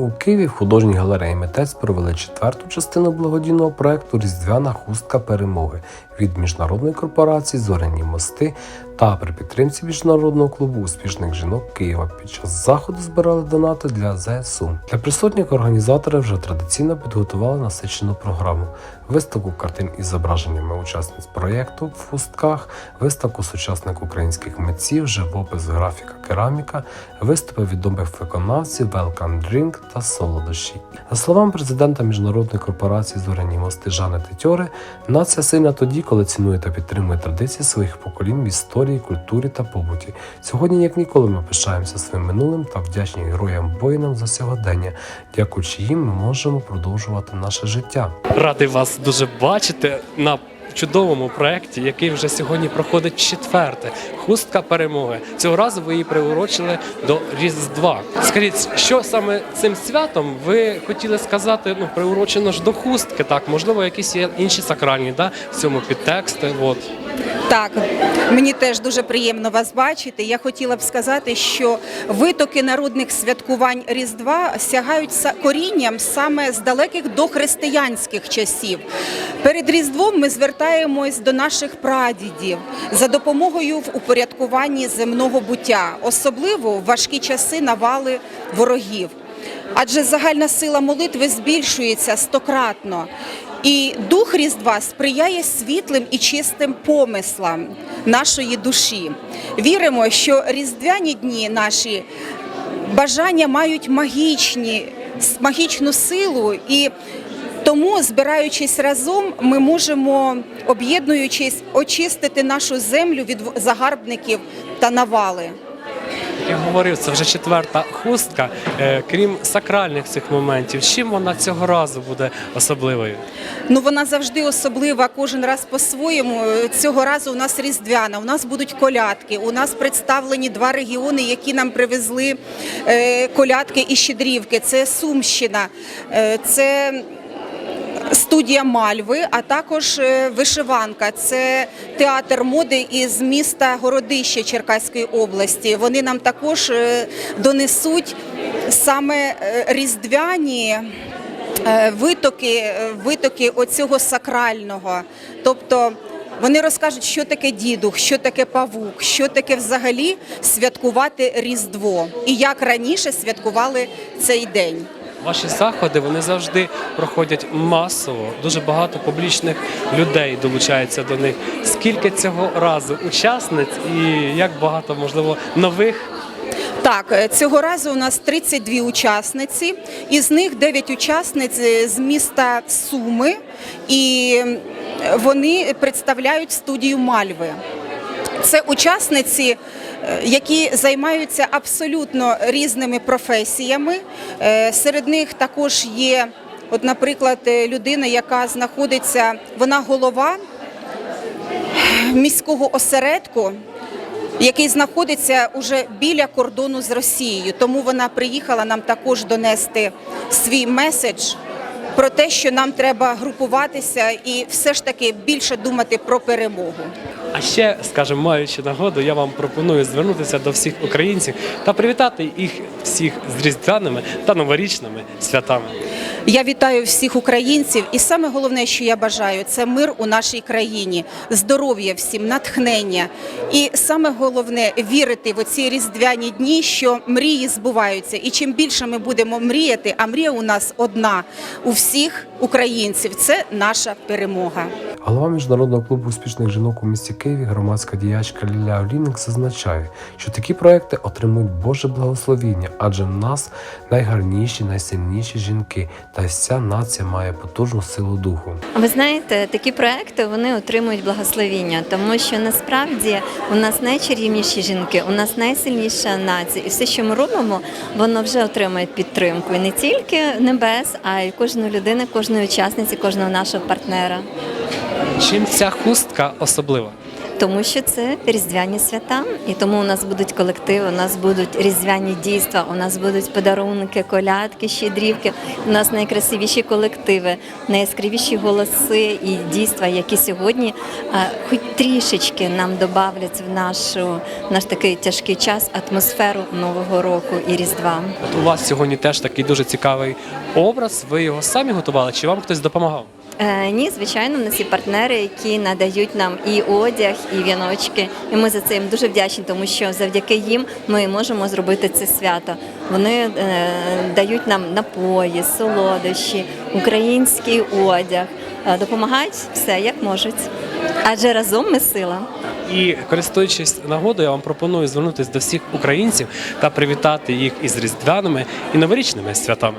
У Києві в художній галереї митець провели четверту частину благодійного проекту Різдвяна хустка перемоги від міжнародної корпорації Зоряні мости та при підтримці міжнародного клубу успішних жінок Києва. Під час заходу збирали донати для ЗСУ. Для присутніх організатори вже традиційно підготували насичену програму. Виставку картин із зображеннями учасниць проєкту в хустках, виставку сучасних українських митців, живопис, графіка, кераміка, виступи відомих виконавців, welcome drink та солодощі. За словами президента міжнародної корпорації Зоряні мости Жани Тетьори, нація сильна тоді, коли цінує та підтримує традиції своїх поколінь в історії, культурі та побуті. Сьогодні, як ніколи, ми пишаємося своїм минулим та вдячні героям воїнам за сьогодення. Дякуючи їм, ми можемо продовжувати наше життя. Радий вас дуже бачити на чудовому проєкті, який вже сьогодні проходить четверте. Хустка перемоги. Цього разу ви її приурочили до Різдва. Скажіть, що саме цим святом ви хотіли сказати? Ну, приурочено ж до хустки, так можливо, якісь є інші сакральні, да, в цьому підтексти. От Так, мені теж дуже приємно вас бачити. Я хотіла б сказати, що витоки народних святкувань Різдва сягають корінням саме з далеких дохристиянських часів. Перед Різдвом ми звертаємось до наших прадідів за допомогою в упорядкуванні земного буття, особливо в важкі часи навали ворогів. Адже загальна сила молитви збільшується стократно. І дух Різдва сприяє світлим і чистим помислам нашої душі. Віримо, що різдвяні дні наші бажання мають магічні, магічну силу, і тому, збираючись разом, ми можемо, об'єднуючись, очистити нашу землю від загарбників та навали. Я говорив, це вже четверта хустка. Е, крім сакральних цих моментів, чим вона цього разу буде особливою? Ну вона завжди особлива, кожен раз по-своєму. Цього разу у нас різдвяна. У нас будуть колядки. У нас представлені два регіони, які нам привезли е, колядки і щедрівки. Це Сумщина, е, це. Студія Мальви, а також е, вишиванка. Це театр моди із міста Городище Черкаської області. Вони нам також е, донесуть саме е, різдвяні витоки, витоки оцього сакрального. Тобто вони розкажуть, що таке дідух, що таке павук, що таке взагалі святкувати Різдво і як раніше святкували цей день. Ваші заходи вони завжди проходять масово. Дуже багато публічних людей долучається до них. Скільки цього разу учасниць і як багато можливо нових? Так, е, цього разу у нас 32 учасниці, із них 9 учасниць е, з міста Суми, і вони представляють студію Мальви. Це учасниці, е, які займаються абсолютно різними професіями. Е, Серед них також є, от, наприклад, е, людина, яка знаходиться, вона голова міського осередку, який знаходиться уже біля кордону з Росією. Тому вона приїхала нам також донести свій меседж про те, що нам треба групуватися і все ж таки більше думати про перемогу. А ще, скажімо, маючи нагоду, я вам пропоную звернутися до всіх українців та привітати їх всіх з різдвяними та новорічними святами. Я вітаю всіх українців, і саме головне, що я бажаю, це мир у нашій країні, здоров'я всім, натхнення. І саме головне вірити в оці різдвяні дні, що мрії збуваються. І чим більше ми будемо мріяти, а мрія у нас одна у всіх українців це наша перемога. Голова міжнародного клубу успішних жінок у місті Києві, громадська діячка Ліля Олійник зазначає, що такі проекти отримують Боже благословіння, адже в нас найгарніші, найсильніші жінки, та вся нація має потужну силу духу. Ви знаєте, такі проекти вони отримують благословіння, тому що насправді у нас найчарівніші жінки, у нас найсильніша нація, і все, що ми робимо, воно вже отримує підтримку і не тільки небес, а й кожної людини, кожної учасниці, кожного нашого партнера. Чим ця хустка особлива? тому що це різдвяні свята, і тому у нас будуть колективи, у нас будуть різдвяні дійства, у нас будуть подарунки, колядки, щедрівки. У нас найкрасивіші колективи, найяскравіші голоси і дійства, які сьогодні а, хоч трішечки нам добавлять в нашу в наш такий тяжкий час атмосферу нового року і різдва. От у вас сьогодні теж такий дуже цікавий образ. Ви його самі готували, чи вам хтось допомагав? Е, ні, звичайно, в нас є партнери, які надають нам і одяг, і віночки. І ми за це їм дуже вдячні, тому що завдяки їм ми можемо зробити це свято. Вони е, дають нам напої, солодощі, український одяг, е, допомагають все як можуть. Адже разом ми сила. І користуючись нагодою, я вам пропоную звернутися до всіх українців та привітати їх із різдвяними і новорічними святами.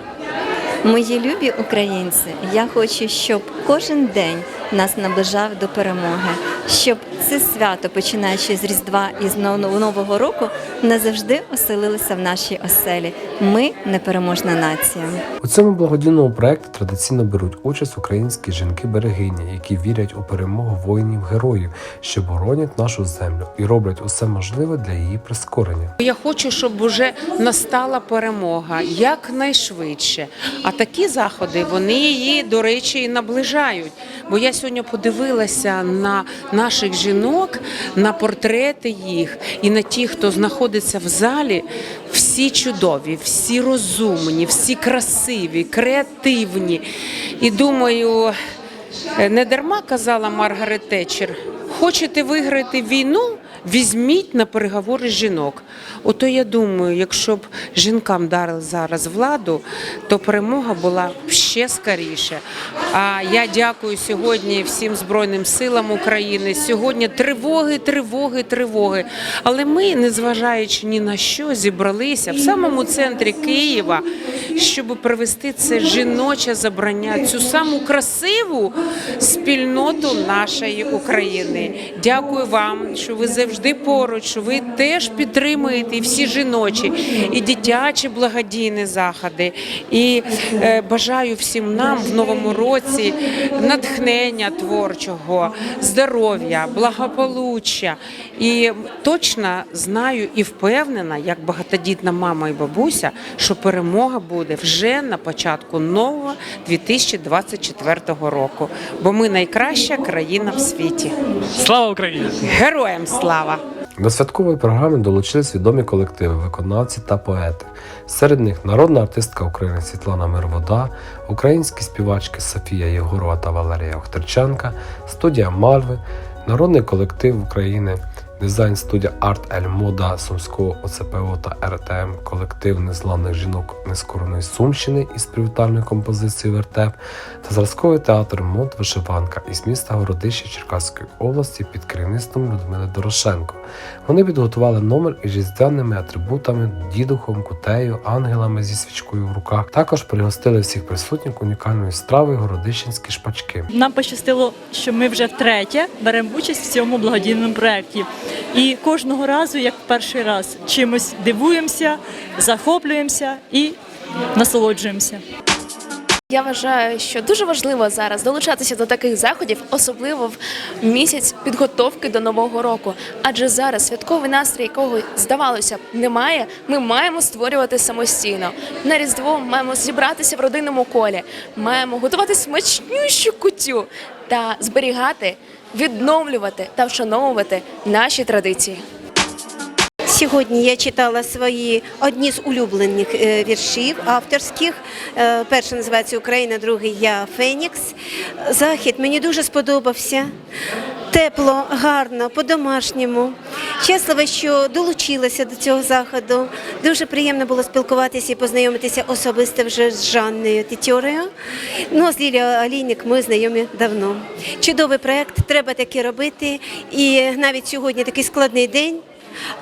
Мої любі українці, я хочу, щоб кожен день нас наближав до перемоги, щоб це свято, починаючи з Різдва і з Нов- Нового року, назавжди оселилося в нашій оселі. Ми непереможна нація. У цьому благодійному проєкті традиційно беруть участь українські жінки-берегині, які вірять у перемогу воїнів-героїв, що боронять нашу землю і роблять усе можливе для її прискорення. Я хочу, щоб вже настала перемога якнайшвидше. А такі заходи вони її, до речі, і наближають. Бо я сьогодні подивилася на наших жінок, на портрети їх і на ті, хто знаходиться в залі. Всі чудові, всі розумні, всі красиві, креативні. І думаю, Е, Не дарма казала Маргарет Тетчер, хочете виграти війну, візьміть на переговори жінок. Ото я думаю, якщо б жінкам дали зараз владу, то перемога була б ще скоріше. А я дякую сьогодні всім Збройним силам України. Сьогодні тривоги, тривоги, тривоги. Але ми, незважаючи ні на що, зібралися в самому центрі Києва, щоб привести це жіноче забрання, цю саму красиву спільноту нашої України. Дякую вам, що ви завжди поруч, що ви теж підтримуєте і всі жіночі, і дитячі благодійні заходи. І е, бажаю всім нам в новому році натхнення творчого, здоров'я, благополуччя. І точно знаю і впевнена, як багатодітна мама і бабуся, що перемога буде вже на початку нового 2024 року. Бо ми найкраща країна в світі. Слава Україні! Героям слава! До святкової програми долучились відомі колективи, виконавці та поети. Серед них народна артистка України Світлана Мирвода, українські співачки Софія Єгорова та Валерія Охтерченка, студія Мальви, народний колектив України, дизайн студія Арт Ель Мода Сумського ОЦПО та РТМ, колектив незламних жінок нескореної Сумщини із привітальною композицією Вертеп та зразковий театр мод Вишиванка із міста Городище Черкаської області під керівництвом Людмили Дорошенко. Вони підготували номер із різдвяними атрибутами, дідухом, кутею, ангелами зі свічкою в руках. Також пригостили всіх присутніх унікальною стравою городищенські шпачки. Нам пощастило, що ми вже втретє беремо участь в цьому благодійному проєкті. І кожного разу, як перший раз, чимось дивуємося, захоплюємося і насолоджуємося. Я вважаю, що дуже важливо зараз долучатися до таких заходів, особливо в місяць підготовки до нового року. Адже зараз святковий настрій, якого здавалося б немає, ми маємо створювати самостійно. На різдво маємо зібратися в родинному колі, маємо готувати смачнющу кутю та зберігати, відновлювати та вшановувати наші традиції. Сьогодні я читала свої одні з улюблених е, віршів авторських. Е, Перший називається Україна, другий я Фенікс. Захід мені дуже сподобався. Тепло, гарно, по-домашньому. Щаслива, що долучилася до цього заходу. Дуже приємно було спілкуватися і познайомитися особисто вже з Жанною Тітьорою. Ну, а з Лілією Алійник ми знайомі давно. Чудовий проєкт, треба таке робити. І навіть сьогодні такий складний день.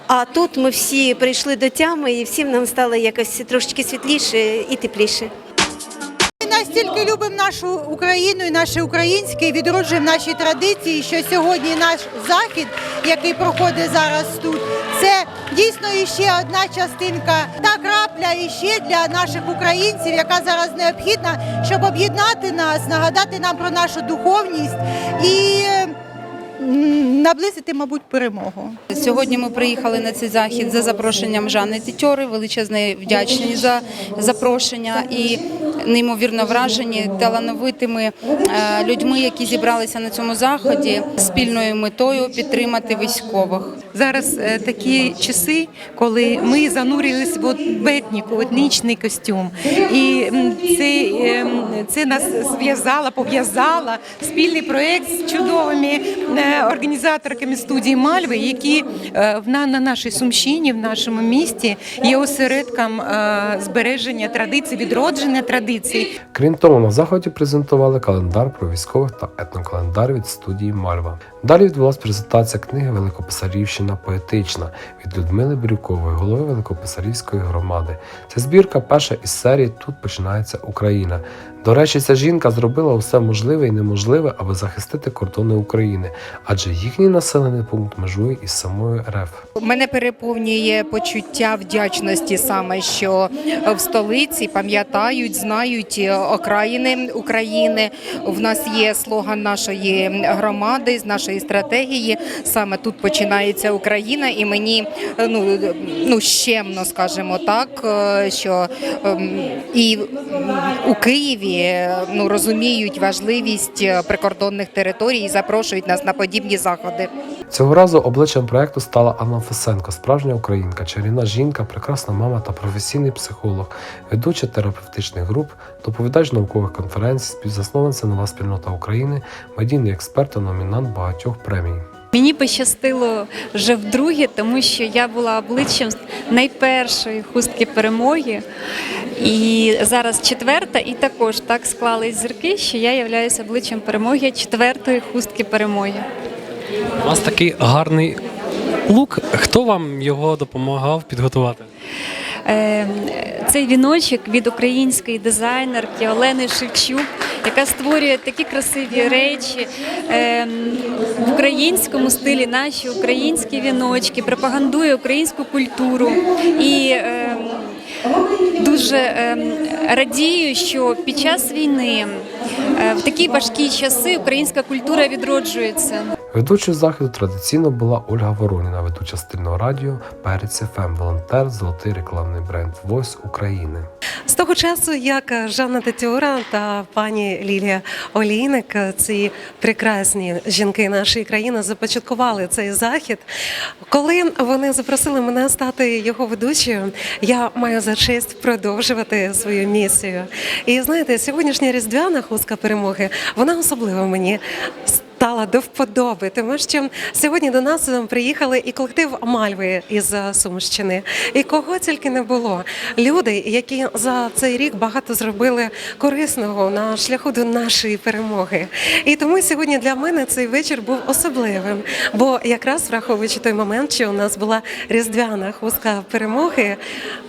А тут ми всі прийшли до тями, і всім нам стало якось трошечки світліше і тепліше. Настільки любимо нашу Україну і наше українське, і відроджуємо наші традиції, що сьогодні наш захід, який проходить зараз тут, це дійсно іще одна частинка, та крапля іще для наших українців, яка зараз необхідна, щоб об'єднати нас, нагадати нам про нашу духовність і наблизити, мабуть, перемогу. Сьогодні ми приїхали на цей захід за запрошенням Жанни Тітьори. Величезне вдячні за запрошення і неймовірно вражені талановитими е, людьми, які зібралися на цьому заході спільною метою підтримати військових. Зараз е, такі часи, коли ми занурились в от- в етнічний костюм, і це, е, це нас зв'язало, пов'язало спільний проєкт з чудовими е, організаторками студії Мальви, які на, на нашій Сумщині, в нашому місті є осередком збереження традицій, відродження традицій. Крім того, на заході презентували календар про військових та етнокалендар від студії Мальва. Далі відбулася презентація книги Великописарівщина поетична від Людмили Брюкової, голови Великописарівської громади. Ця збірка перша із серії Тут починається Україна. До речі, ця жінка зробила усе можливе і неможливе, аби захистити кордони України, адже їхній населений пункт межує із самою РФ. Мене переповнює почуття вдячності саме, що в столиці пам'ятають, знають окраїни України. В нас є слоган нашої громади з нашої стратегії. Саме тут починається Україна, і мені ну, ну щемно, скажімо так, е, що ем, і у Києві е, ну розуміють важливість е, прикордонних територій і запрошують нас на подібні заходи. Цього разу обличчям проекту стала Анна Фесенко, справжня українка, чарівна жінка, прекрасна мама та професійний психолог, ведуча терапевтичних груп, доповідач наукових конференцій, співзасновниця нова спільнота України, медійний експерт та номінант багатьох премій. Мені пощастило вже вдруге, тому що я була обличчям найпершої хустки перемоги. І зараз четверта, і також так склались зірки, що я являюся обличчям перемоги четвертої хустки перемоги. У вас такий гарний лук. Хто вам його допомагав підготувати? Е, Цей віночок від української дизайнерки Олени Шевчук, яка створює такі красиві речі е, в українському стилі, наші українські віночки, пропагандує українську культуру і. е, Дуже е, радію, що під час війни е, в такі важкі часи українська культура відроджується. Ведучою заходу традиційно була Ольга Вороніна, ведуча стильного радіо Перець ФМ, волонтер, золотий рекламний бренд Voice України. З того часу, як Жанна Тетюра та пані Лілія Олійник, ці прекрасні жінки нашої країни, започаткували цей захід. Коли вони запросили мене стати його ведучою, я маю за честь продовжувати свою місію. І знаєте, сьогоднішня різдвяна хустка перемоги, вона особливо мені. Стала до вподоби, тому що сьогодні до нас приїхали і колектив Мальви із Сумщини, і кого тільки не було. Люди, які за цей рік багато зробили корисного на шляху до нашої перемоги. І тому сьогодні для мене цей вечір був особливим. Бо якраз враховуючи той момент, що у нас була різдвяна хустка перемоги,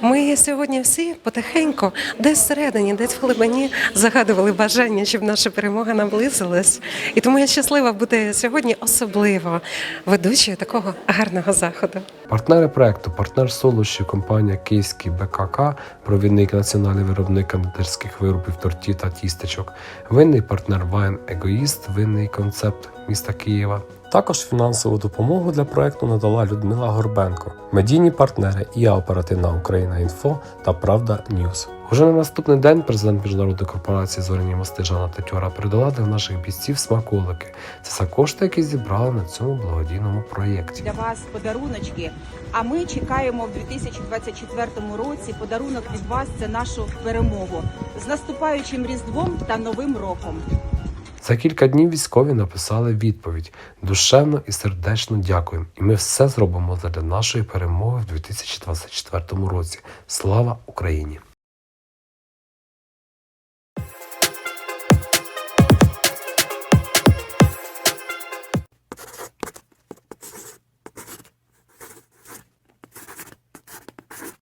ми сьогодні всі потихеньку, десь всередині, десь в глибині загадували бажання, щоб наша перемога наблизилась. І тому я щаслива бути сьогодні особливо ведучою такого гарного заходу. Партнери проекту, партнер солощі, компанія Київський БКК, провідник національний виробник кондитерських виробів торті та тістечок, винний партнер Вайн Егоїст, винний концепт міста Києва. Також фінансову допомогу для проекту надала Людмила Горбенко, медійні партнери ІА Оперативна Україна Інфо та Правда Ньюс. Уже на наступний день президент міжнародної корпорації Зоряні мости Жанна Тетюра передала для наших бійців смаколики. Це за кошти, які зібрали на цьому благодійному проєкті. для вас подаруночки. А ми чекаємо в 2024 році подарунок від вас це нашу перемогу з наступаючим різдвом та новим роком. За кілька днів військові написали відповідь: душевно і сердечно дякуємо. І ми все зробимо для нашої перемоги в 2024 році. Слава Україні!